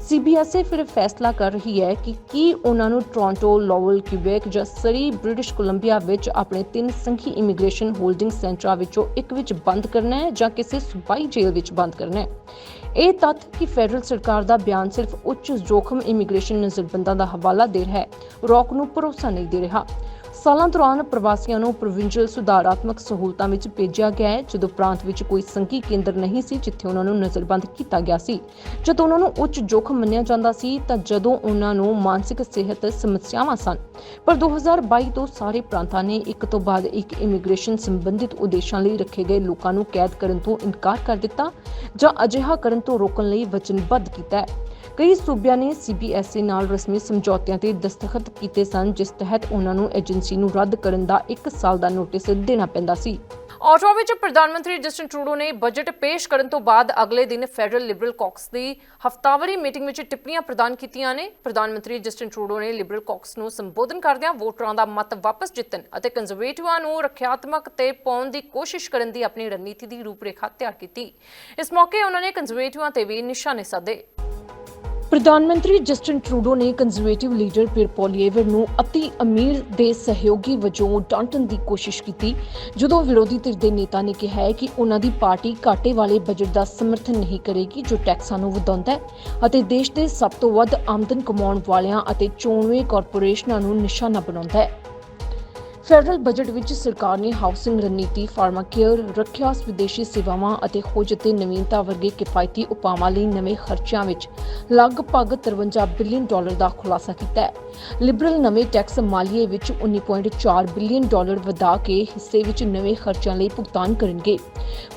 ਸੀਬੀਐਸਈ ਫਿਰ ਫੈਸਲਾ ਕਰ ਰਹੀ ਹੈ ਕਿ ਕੀ ਉਹਨਾਂ ਨੂੰ ਟੋਰਾਂਟੋ ਲੋਵਲ ਕਿਊਬੈਕ ਜਾਂ ਸਰੀ ਬ੍ਰਿਟਿਸ਼ ਕੋਲੰਬੀਆ ਵਿੱਚ ਆਪਣੇ ਤਿੰਨ ਸੰਘੀ ਇਮੀਗ੍ਰੇਸ਼ਨ ਹੋਲਡਿੰਗ ਸੈਂਟਰਾਂ ਵਿੱਚੋਂ ਇੱਕ ਵਿੱਚ ਬੰਦ ਕਰਨਾ ਹੈ ਜਾਂ ਕਿਸੇ ਸੂਬਾਈ ਜੇਲ੍ਹ ਵਿੱਚ ਬੰਦ ਕਰਨਾ ਹੈ। ਇਹ ਤੱਥ ਕਿ ਫੈਡਰਲ ਸਰਕਾਰ ਦਾ ਬਿਆਨ ਸਿਰਫ ਉੱਚ ਜੋਖਮ ਇਮੀਗ੍ਰੇਸ਼ਨ ਨਜ਼ਰਬੰਦਾਂ ਦਾ ਹਵਾਲਾ ਦੇ ਰਿਹਾ ਹੈ। ਰੌਕ ਨੂੰ ਭਰੋਸਾ ਨਹੀਂ ਦੇ ਰਿਹਾ। ਸਾਲਾਂ ਦੌਰਾਨ ਪ੍ਰਵਾਸੀਆਂ ਨੂੰ ਪ੍ਰੋਵਿੰਸ਼ੀਅਲ ਸੁਧਾਰਾਤਮਕ ਸਹੂਲਤਾਂ ਵਿੱਚ ਭੇਜਿਆ ਗਿਆ ਹੈ, ਜਦੋਂ ਪ੍ਰਾਂਤ ਵਿੱਚ ਕੋਈ ਸੰਘੀ ਕੇਂਦਰ ਨਹੀਂ ਸੀ ਜਿੱਥੇ ਉਹਨਾਂ ਨੂੰ ਨਜ਼ਰਬੰਦ ਕੀਤਾ ਗਿਆ ਸੀ। ਜਦੋਂ ਉਹਨਾਂ ਨੂੰ ਉੱਚ ਜੋਖਮ ਮੰਨਿਆ ਜਾਂਦਾ ਸੀ, ਤਾਂ ਜਦੋਂ ਉਹਨਾਂ ਨੂੰ ਮਾਨਸਿਕ ਸਿਹਤ ਸਮੱਸਿਆਵਾਂ ਸਨ। ਪਰ 2022 ਤੋਂ ਸਾਰੇ ਪ੍ਰਾਂਤਾਂ ਨੇ ਇੱਕ ਤੋਂ ਬਾਅਦ ਇੱਕ ਇਮੀਗ੍ਰੇਸ਼ਨ ਸੰਬੰਧਿਤ ਉਦੇਸ਼ਾਂ ਲਈ ਰੱਖੇ ਗਏ ਲੋਕਾਂ ਨੂੰ ਕੈਦ ਕਰਨ ਤੋਂ ਇਨਕਾਰ ਕਰ ਦਿੱਤਾ ਜਾਂ ਅਜਿਹਾ ਕਰਨ ਤੋਂ ਰੋਕਣ ਲਈ ਵਚਨਬੱਧ ਕੀਤਾ ਹੈ। ਕਈ ਸੂਬਿਆਂ ਨੇ ਸੀਬੀਐਸਈ ਨਾਲ ਰਸਮੀ ਸਮਝੌਤਿਆਂ ਤੇ ਦਸਤਖਤ ਕੀਤੇ ਸਨ, ਜਿਸ ਤਹਿਤ ਉਹਨਾਂ ਨੂੰ ਏਜੰਸੀ ਨੂੰ ਰੱਦ ਕਰਨ ਦਾ 1 ਸਾਲ ਦਾ ਨੋਟਿਸ ਦੇਣਾ ਪੈਂਦਾ ਸੀ। ਆਟਵਾ ਵਿੱਚ ਪ੍ਰਧਾਨ ਮੰਤਰੀ ਜਸਟਿਨ ਟਰੂਡੋ ਨੇ ਬਜਟ ਪੇਸ਼ ਕਰਨ ਤੋਂ ਬਾਅਦ ਅਗਲੇ ਦਿਨ ਫੈਡਰਲ ਲਿਬਰਲ ਕਾਕਸ ਦੀ ਹਫ਼ਤਾਵਾਰੀ ਮੀਟਿੰਗ ਵਿੱਚ ਟਿੱਪਣੀਆਂ ਪ੍ਰਦਾਨ ਕੀਤੀਆਂ ਨੇ। ਪ੍ਰਧਾਨ ਮੰਤਰੀ ਜਸਟਿਨ ਟਰੂਡੋ ਨੇ ਲਿਬਰਲ ਕਾਕਸ ਨੂੰ ਸੰਬੋਧਨ ਕਰਦਿਆਂ ਵੋਟਰਾਂ ਦਾ ਮਤ ਵਾਪਸ ਜਿੱਤਣ ਅਤੇ ਕੰਜ਼ਰਵੇਟਿਵਾਂ ਨੂੰ ਰੱਖਿਆਤਮਕ ਤੇ ਪਾਉਣ ਦੀ ਕੋਸ਼ਿਸ਼ ਕਰਨ ਦੀ ਆਪਣੀ ਰਣਨੀਤੀ ਦੀ ਰੂਪਰੇਖਾ ਤਿਆਰ ਕੀਤੀ। ਇਸ ਮੌਕੇ ਉਹਨਾਂ ਨੇ ਕੰਜ਼ਰਵੇਟਿਵਾਂ ਤੇ ਵੀ ਨਿਸ਼ਾਨੇ ਸਾਧੇ। ਪ੍ਰਧਾਨ ਮੰਤਰੀ ਜਸਟਿਨ ਟਰੂਡੋ ਨੇ ਕੰਜ਼ਰਵੇਟਿਵ ਲੀਡਰ ਪਿਰ ਪੋਲੀਏਵਰ ਨੂੰ ਅਤੀ ਅਮੀਰ ਦੇ ਸਹਿਯੋਗੀ ਵਜੋਂ ਡਾਂਟਣ ਦੀ ਕੋਸ਼ਿਸ਼ ਕੀਤੀ, ਜਦੋਂ ਵਿਰੋਧੀ ਧਿਰ ਦੇ ਨੇਤਾ ਨੇ ਕਿਹਾ ਹੈ ਕਿ ਉਹਨਾਂ ਦੀ ਪਾਰਟੀ ਘਾਟੇ ਵਾਲੇ ਬਜਟ ਦਾ ਸਮਰਥਨ ਨਹੀਂ ਕਰੇਗੀ ਜੋ ਟੈਕਸਾਂ ਨੂੰ ਵਧਾਉਂਦਾ ਹੈ ਅਤੇ ਦੇਸ਼ ਦੇ ਸਭ ਤੋਂ ਵੱਧ ਆਮਦਨ ਕਮਾਉਣ ਵਾਲਿਆਂ ਅਤੇ ਚੋਣਵੇਂ ਕਾਰਪੋਰੇਸ਼ਨਾਂ ਨੂੰ ਨਿਸ਼ਾਨਾ ਬਣਾਉਂਦਾ ਹੈ। ਫੈਡਰਲ ਬਜਟ ਵਿੱਚ ਸਰਕਾਰ ਨੇ ਹਾਊਸਿੰਗ ਰਣਨੀਤੀ ਫਾਰਮਾਕੇਅਰ ਰੱਖਿਆ ਵਿਦੇਸ਼ੀ ਸੇਵਾਵਾਂ ਅਤੇ ਖੋਜ ਅਤੇ ਨਵੀਨਤਾ ਵਰਗੇ ਕਿਫਾਇਤੀ ਉਪਾਵਾਂ ਲਈ ਨਵੇਂ ਖਰਚਿਆਂ ਵਿੱਚ ਲਗਭਗ 53 ਬਿਲੀਅਨ ਡਾਲਰ ਦਾ ਖੁਲਾਸਾ ਕੀਤਾ ਹੈ। ਲਿਬਰਲ ਨਵੇਂ ਟੈਕਸ ਮਾਲੀਏ ਵਿੱਚ 19.4 ਬਿਲੀਅਨ ਡਾਲਰ ਵਧਾ ਕੇ ਹਿੱਸੇ ਵਿੱਚ ਨਵੇਂ ਖਰਚਿਆਂ ਲਈ ਭੁਗਤਾਨ ਕਰਨਗੇ।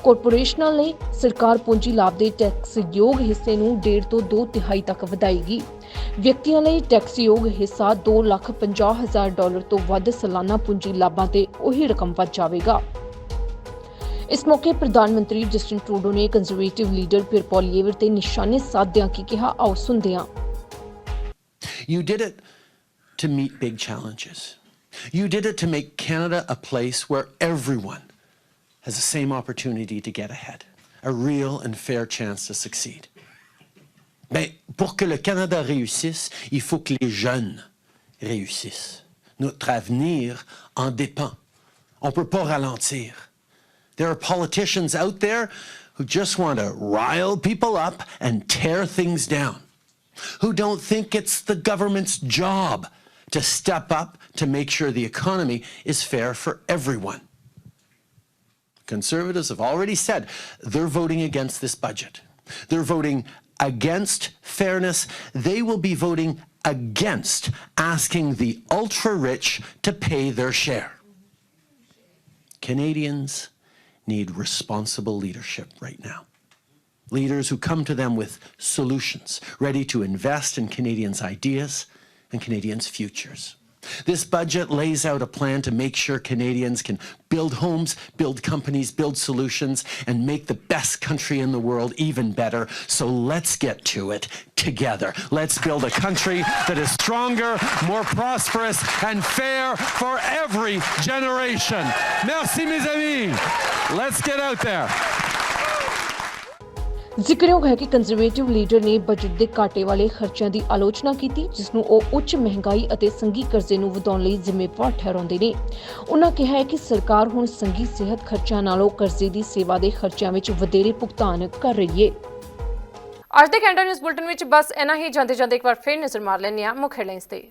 ਕਾਰਪੋਰੇਸ਼ਨਾਂ ਲਈ ਸਰਕਾਰ ਪੂੰਜੀ ਲਾਭ ਦੇ ਟੈਕਸਯੋਗ ਹਿੱਸੇ ਨੂੰ 1.5 ਤੋਂ 2 ਤਿਹਾਈ ਤੱਕ ਵਧਾਏਗੀ। ਵਿਅਕਤੀਆਂ ਲਈ ਟੈਕਸਯੋਗ ਹਿੱਸਾ 2,50,000 ਡਾਲਰ ਤੋਂ ਵੱਧ ਸਾਲਾਨਾ ਪੂੰਜੀ ਲਾਭਾਂ ਤੇ ਉਹੀ ਰਕਮ ਵੱਧ ਜਾਵੇਗਾ ਇਸ ਮੌਕੇ ਪ੍ਰਧਾਨ ਮੰਤਰੀ ਜਸਟਿਨ ਟਰੂਡੋ ਨੇ ਕੰਜ਼ਰਵੇਟਿਵ ਲੀਡਰ ਪਿਰ ਪੋਲੀਏਵਰ ਤੇ ਨਿਸ਼ਾਨੇ ਸਾਧਿਆਂ ਕੀ ਕਿਹਾ ਆਓ ਸੁਣਦੇ ਹਾਂ You did it to meet big challenges. You did it to make Canada a place where everyone has the same opportunity to get ahead, a real and fair chance to succeed. Mais pour que le Canada réussisse, il faut que les jeunes réussissent. Notre avenir en dépend. On peut pas ralentir. There are politicians out there who just want to rile people up and tear things down, who don't think it's the government's job to step up to make sure the economy is fair for everyone. Conservatives have already said they're voting against this budget. They're voting against fairness. They will be voting against asking the ultra rich to pay their share. Canadians need responsible leadership right now. Leaders who come to them with solutions, ready to invest in Canadians' ideas and Canadians' futures. This budget lays out a plan to make sure Canadians can build homes, build companies, build solutions, and make the best country in the world even better. So let's get to it together. Let's build a country that is stronger, more prosperous, and fair for every generation. Merci, mes amis. Let's get out there. ਜ਼ਿਕਰਯੋਗ ਹੈ ਕਿ ਕੰਜ਼ਰਵੇਟਿਵ ਲੀਡਰ ਨੇ ਬਜਟ ਦੇ ਘਾਟੇ ਵਾਲੇ ਖਰਚਿਆਂ ਦੀ ਆਲੋਚਨਾ ਕੀਤੀ ਜਿਸ ਨੂੰ ਉਹ ਉੱਚ ਮਹਿੰਗਾਈ ਅਤੇ ਸੰਘੀ ਕਰਜ਼ੇ ਨੂੰ ਵਧਾਉਣ ਲਈ ਜ਼ਿੰਮੇਵਾਰ ਠਹਿਰਾਉਂਦੇ ਨੇ। ਉਹਨਾਂ ਕਿਹਾ ਹੈ ਕਿ ਸਰਕਾਰ ਹੁਣ ਸੰਘੀ ਸਿਹਤ ਖਰਚਿਆਂ ਨਾਲੋਂ ਕਰਜ਼ੇ ਦੀ ਸੇਵਾ ਦੇ ਖਰਚਿਆਂ ਵਿੱਚ ਵਧੇਰੇ ਭੁਗਤਾਨ ਕਰ ਰਹੀ ਹੈ। ਅੱਜ ਦੇ ਕੈਨੇਡਾ ਨਿਊਜ਼ ਬੁਲਟਨ ਵਿੱਚ ਬਸ ਇਹਨਾਂ ਹੀ। ਜਾਂਦੇ ਜਾਂਦੇ ਇੱਕ ਵਾਰ ਫਿਰ ਨਜ਼ਰ ਮਾਰ ਲੈਂਦੇ ਹਾਂ ਮੁੱਖ ਹੈਡਲਾਈਨਸ ਤੇ।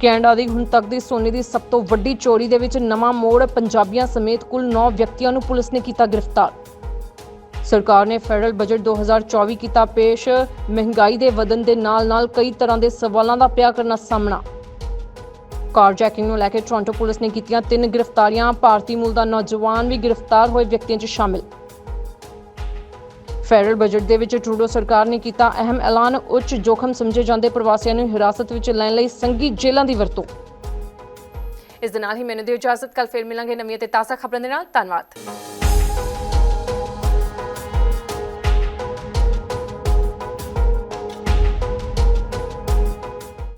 ਕੈਨੇਡਾ ਦੀ ਹੁਣ ਤੱਕ ਦੀ ਸੋਨੇ ਦੀ ਸਭ ਤੋਂ ਵੱਡੀ ਚੋਰੀ ਦੇ ਵਿੱਚ ਨਵਾਂ ਮੋੜ ਪੰਜਾਬੀਆਂ ਸਮੇਤ ਕੁੱਲ 9 ਵਿਅਕਤੀਆਂ ਨੂੰ ਪੁਲਿਸ ਨੇ ਕੀਤਾ ਗ੍ਰਿਫਤਾਰ। ਸਰਕਾਰ ਨੇ ਫੈਡਰਲ ਬਜਟ 2024 ਕੀਤਾ ਪੇਸ਼। ਮਹਿੰਗਾਈ ਦੇ ਵਧਣ ਦੇ ਨਾਲ-ਨਾਲ ਕਈ ਤਰ੍ਹਾਂ ਦੇ ਸਵਾਲਾਂ ਦਾ ਪਿਆ ਕਰਨਾ ਸਾਹਮਣਾ। ਕਾਰਜੈਕਿੰਗ ਨੂੰ ਲੈ ਕੇ ਟੋਰਾਂਟੋ ਪੁਲਿਸ ਨੇ ਕੀਤੀਆਂ ਤਿੰਨ ਗ੍ਰਿਫਤਾਰੀਆਂ। ਭਾਰਤੀ ਮੂਲ ਦਾ ਨੌਜਵਾਨ ਵੀ ਗ੍ਰਿਫਤਾਰ ਹੋਏ ਵਿਅਕਤੀਆਂ 'ਚ ਸ਼ਾਮਿਲ। ਫੈਡਰਲ ਬਜਟ ਦੇ ਵਿੱਚ ਟਰੂਡੋ ਸਰਕਾਰ ਨੇ ਕੀਤਾ ਅਹਿਮ ਐਲਾਨ। ਉੱਚ ਜੋਖਮ ਸਮਝੇ ਜਾਂਦੇ ਪ੍ਰਵਾਸੀਆਂ ਨੂੰ ਹਿਰਾਸਤ ਵਿੱਚ ਲੈਣ ਲਈ ਸੰਘੀ ਜੇਲ੍ਹਾਂ ਦੀ ਵਰਤੋਂ। ਇਸ ਦੇ ਨਾਲ ਹੀ ਮੈਨੂੰ ਦਿਓ ਇਜਾਜ਼ਤ। ਕੱਲ ਫਿਰ ਮਿਲਾਂਗੇ ਨਵੀਆਂ ਤੇ ਤਾਜ਼ਾ ਖਬਰਾਂ ਦੇ ਨਾਲ। ਧੰਨਵਾਦ।